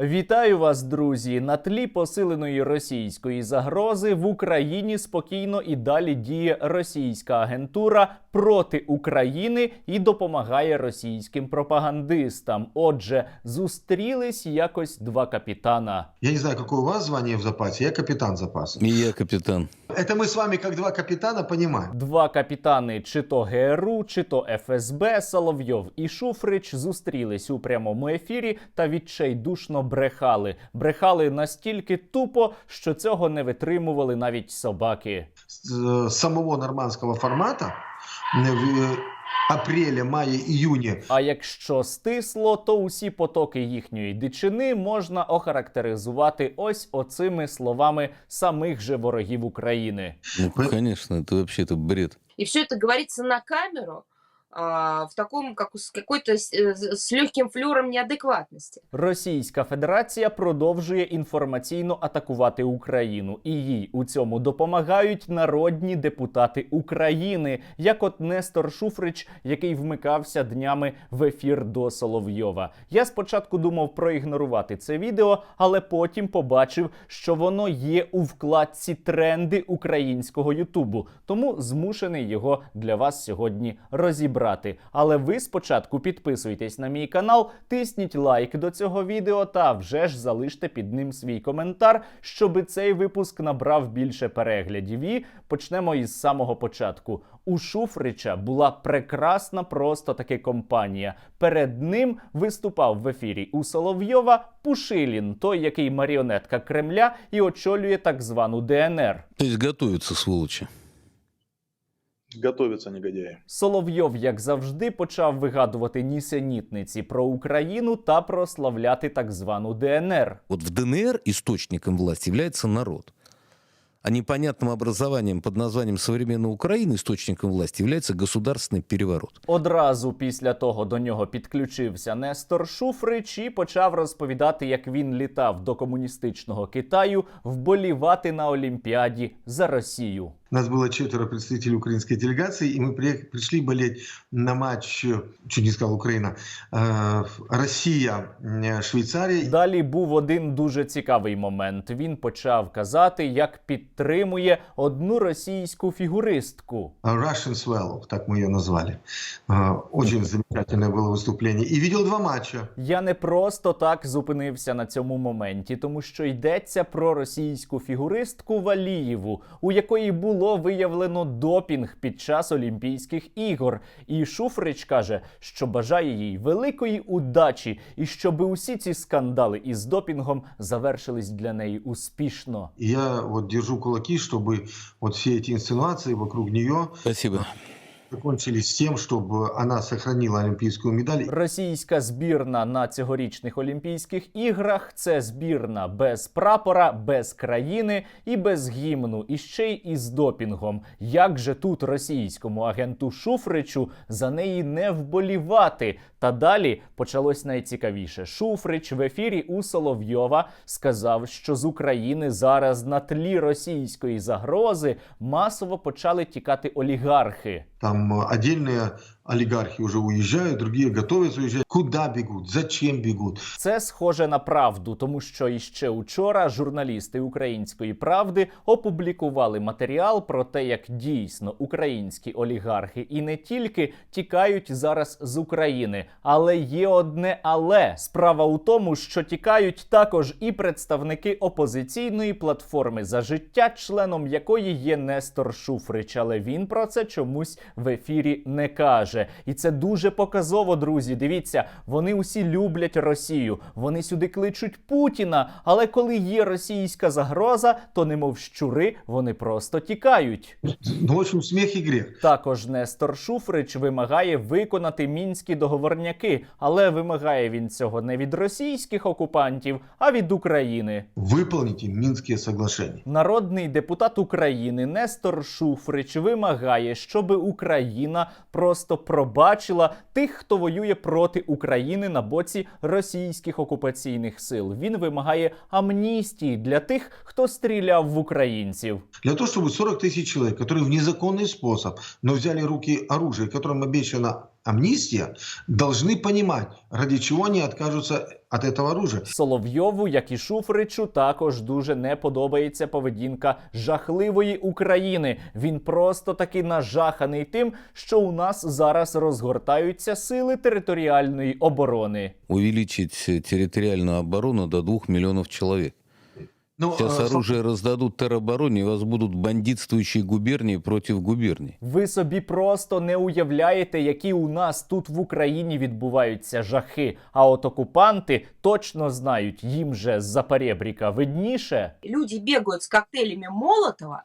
Вітаю вас, друзі! На тлі посиленої російської загрози в Україні спокійно і далі діє російська агентура проти України і допомагає російським пропагандистам. Отже, зустрілись якось два капітана. Я не знаю, какое у вас звание в запасе, я капитан запаса. И я капитан. Это мы с вами, как два капитана, понимаем. Два капітани, чи то ГРУ, чи то ФСБ, Соловйов і Шуфрич зустрілись у прямому ефірі та відчайдушно брехали. Брехали настільки тупо, що цього не витримували навіть собаки. С э, самого нормандского формата э, в э, апреле, мае, июне А якщо стисло, то усі потоки їхньої дичини можна охарактеризувати ось оцими словами самих же ворогів України. Ну, Вы- конечно, это вообще-то бред. И все это говорится на камеру а, в таком, как с какой-то э, легким флюром неадекватности. Російська Федерація продовжує інформаційно атакувати Україну, і їй у цьому допомагають народні депутати України, як от Нестор Шуфрич, який вмикався днями в ефір до Соловйова. Я спочатку думав проігнорувати це відео, але потім побачив, що воно є у вкладці тренди українського Ютубу, тому змушений його для вас сьогодні розібрати. Але ви спочатку підписуйтесь на мій канал, тисніть лайк до цього відео та вже ж залиште під ним свій коментар, щоби цей випуск набрав більше переглядів. І почнемо із самого початку. У Шуфрича була прекрасна просто таки компанія. Перед ним виступав в ефірі у Соловйова Пушилін, той, який маріонетка Кремля і очолює так звану ДНР. То есть готовятся, сволочи. Готовятся негодяи. Соловйов, як завжди, почав вигадувати нісенітниці про Україну та прославляти так звану ДНР. Вот в ДНР источником власти является народ. А непонятным образованием под названием «Современная Украина» источником власти является государственный переворот. Одразу після того до нього підключився Нестор Шуфрич і почав розповідати, як він літав до комуністичного Китаю вболівати на Олімпіаді за Росію. у нас было четверо представителей украинской делегации, и мы приех- пришли болеть на матч, э, чуть не сказал Украина, э, Россия, э, Швейцария. Далі був один дуже цікавий момент. Він почав казати, як підтримує одну російську фігуристку. Russian Swallow, так мы ее назвали. Э, Очень замечательное было выступление. И видел два матча. Я не просто так зупинився на цьому моменті, тому що йдеться про російську фігуристку Валієву, у якої було виявлено допінг під час Олімпійських ігор. І Шуфрич каже, що бажає їй великої удачі, і щоб усі ці скандали із допінгом завершились для неї успішно. Я от держу кулаки, щоб от всі ці інсинуації вокруг нього. Спасибо. Закончились тем, чтобы она сохранила олимпийскую медаль. Російська збірна на цьогорічних Олімпійських іграх це збірна без прапора, без країни і без гімну, і ще й із допінгом. Як же тут російському агенту Шуфричу за неї не вболівати? Та далі почалось найцікавіше. Шуфрич в ефірі у Соловйова сказав, що з України зараз на тлі російської загрози масово почали тікати олігархи. Там э, отдельные олигархи уже уезжают, другие готовятся уезжать. Куда бегут? Зачем бегут? Це схоже на правду, тому що іще учора журналісти української правди опублікували матеріал про те, як дійсно українські олігархи і не тільки тікають зараз з України, але є одне але справа у тому, що тікають також і представники опозиційної платформи за життя, членом якої є Нестор Шуфрич, але він про це чомусь в ефірі не каже. І це дуже показово, друзі. Дивіться, вони усі люблять Росію. Вони сюди кличуть Путіна. Але коли є російська загроза, то немов щури, вони просто тікають. Ну, в общем, смех и грех. Також Нестор Шуфрич вимагає виконати мінські договорняки, але вимагає він цього не від російських окупантів, а від України. Выполните Минские соглашения. Народний депутат України Нестор Шуфрич вимагає, щоб Україна просто пробачила тих, хто воює проти України на боці російських окупаційних сил. Він вимагає амністії для тих, хто стріляв в українців. Для того, чтобы 40 тысяч человек, которые в незаконный способ, но взяли в руки оружие, которым обещано амнистия, должны понимать, ради чего они откажутся от этого оружия. Соловйову, як і Шуфричу, також дуже не подобається поведінка жахливої України. Він просто таки нажаханий тим, що у нас зараз розгортаються сили територіальної оборони. Увеличить э, территориальную оборону до двух миллионов человек. Ну, Сейчас а, оружие раздадут теробороне, и у вас будуть бандитствуючі губернії проти губерний. Ви собі просто не уявляєте, які у нас тут в Україні відбуваються жахи. А от окупанти точно знають, їм же з-за перебріка видніше. Люди бігають з коктейлями Молотова,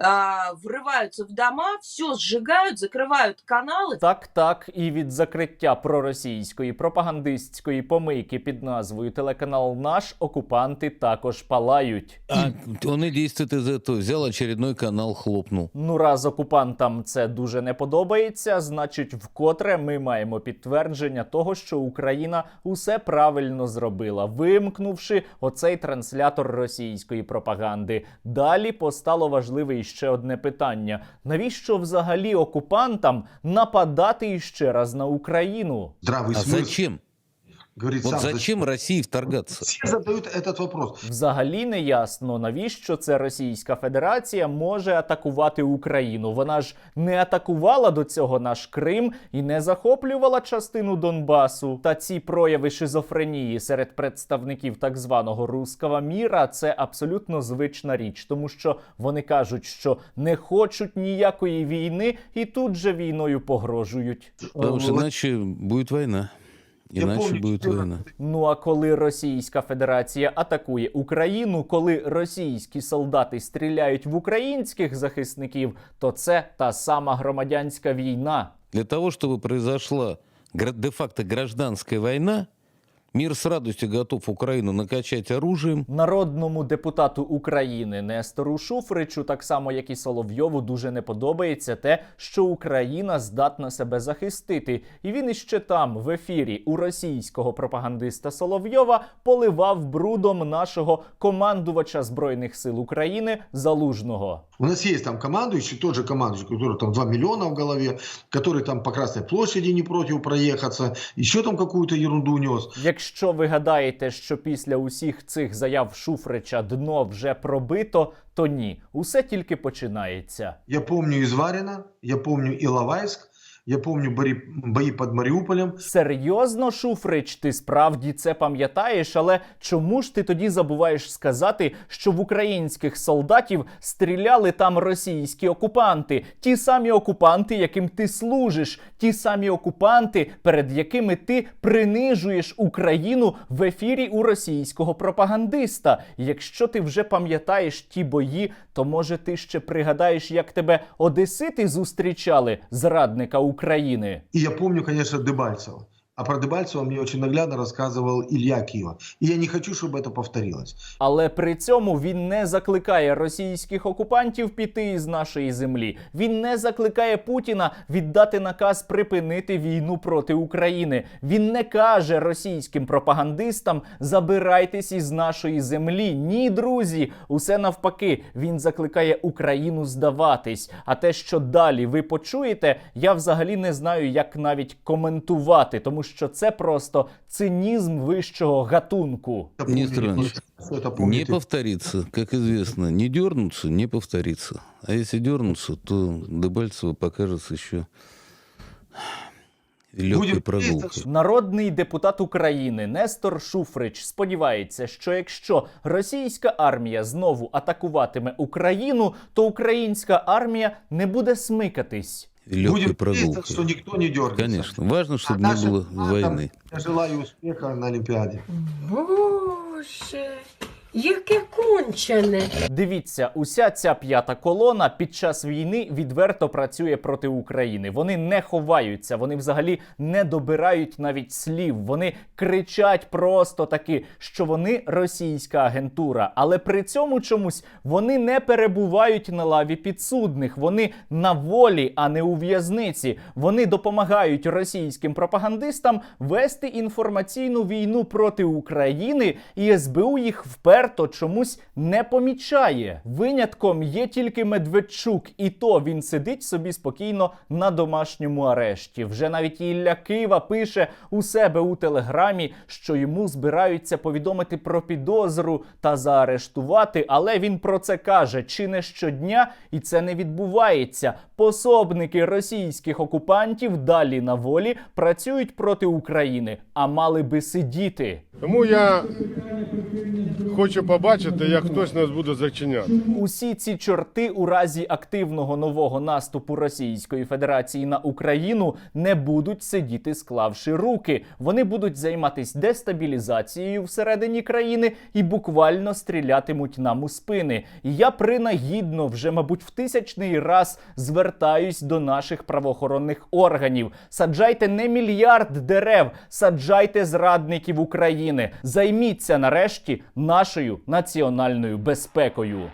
а, врываются в дома, все сжигают, закрывают каналы. Так, так, і від закриття проросійської пропагандистської помийки під назвою Телеканал Наш окупанти також палають. А он и действует из этого. Взял очередной канал, хлопнул. Ну, раз окупантам це дуже не подобається, значить, вкотре ми маємо підтвердження того, що Україна усе правильно зробила, вимкнувши оцей транслятор російської пропаганди. Далі постало важливе іще одне питання: навіщо взагалі окупантам нападати іще раз на Україну? здравый А зачем? Говорит Вот сам. зачем России вторгаться? Все задают этот вопрос. Взагалі не ясно, навіщо це Російська Федерація може атакувати Україну. Вона ж не атакувала до цього наш Крим і не захоплювала частину Донбасу. Та ці прояви шизофренії серед представників так званого руского міра це абсолютно звична річ, тому що вони кажуть, що не хочуть ніякої війни і тут же війною погрожують. Потому что Вот иначе будет Иначе будет что- Ну а коли Російська Федерація атакує Україну, коли російські солдати стріляють в українських захисників, то це та сама громадянська війна. Для того, щоб произошла де-факто гражданская война, мир с радостью готов Украину накачать оружием, Народному депутату України Нестору Шуфричу, так само як і Соловйову, дуже не подобається те, що Україна здатна себе захистити. І він іще там, в ефірі, у російського пропагандиста Соловйова, поливав брудом нашого командувача збройних сил України Залужного. У нас есть там командующий, тот же командующий, который там 2 миллиона в голове, который там по Красной площади не против проехаться, еще там какую-то ерунду нес. Якщо ви гадаєте, що після усіх цих заяв Шуфрича дно вже пробито, то ні, усе тільки починається. Я помню Зваріна, я помню Иловайск, я помню бои, бои под Мариуполем. Серйозно, Шуфрич, ти справді це пам'ятаєш, але чому ж ти тоді забуваєш сказати, що в українських солдатів стріляли там російські окупанти, ті самі окупанти, яким ти служиш, ті самі окупанти, перед якими ти принижуєш Україну в ефірі у російського пропагандиста. Якщо ти вже пам'ятаєш ті бої, то може ти ще пригадаєш, як тебе одесити зустрічали, зрадника України. И я помню, конечно, Дебальцева. А про Дебальцева мне очень наглядно рассказывал Илья Киева. И я не хочу, чтобы это повторилось. Але при цьому він не закликає російських окупантів піти із нашої землі. Він не закликає Путіна віддати наказ припинити війну проти України. Він не каже російським пропагандистам забирайтесь із нашої землі. Ні, друзі, усе навпаки. Він закликає Україну здаватись. А те, що далі ви почуєте, я взагалі не знаю, як навіть коментувати, тому що це просто цинізм вищого гатунку. Что это не повторится. Как известно, не дернуться, не повторится. А если дернуться, то Дебальцево покажется еще легкой Будем прогулкой. Народний депутат України Нестор Шуфрич сподівається, що якщо російська армія знову атакуватиме Україну, то українська армія не буде смикатись. Легкой Будем надеяться, прогулкой. что никто не дергается. Конечно. Важно, чтобы А не нашим было командам войны. Я желаю успеха на Олимпиаде. Боже, яке кончене. Дивіться, уся ця п'ята колона під час війни відверто працює проти України. Вони не ховаються, вони взагалі не добирають навіть слів. Вони кричать просто таки, що вони російська агентура. Але при цьому чомусь вони не перебувають на лаві підсудних. Вони на волі, а не у в'язниці. Вони допомагають російським пропагандистам вести інформаційну війну проти України, і СБУ їх вперше відверто чомусь не помічає. Винятком є тільки Медведчук, і то він сидить собі спокійно на домашньому арешті. Вже навіть Ілля Кива пише у себе у телеграмі, що йому збираються повідомити про підозру та заарештувати, але він про це каже чи не щодня, і це не відбувається. Пособники російських окупантів далі на волі працюють проти України, а мали би сидіти. Тому я хочу побачити, як хтось нас буде зачиняти. Усі ці чорти у разі активного нового наступу Російської Федерації на Україну не будуть сидіти, склавши руки. Вони будуть займатися дестабілізацією всередині країни і буквально стрілятимуть нам у спини. І я принагідно вже, мабуть, в тисячний раз звертаюсь до наших правоохоронних органів. Саджайте не мільярд дерев, саджайте зрадників України. Займіться нарешті нашою національною безпекою.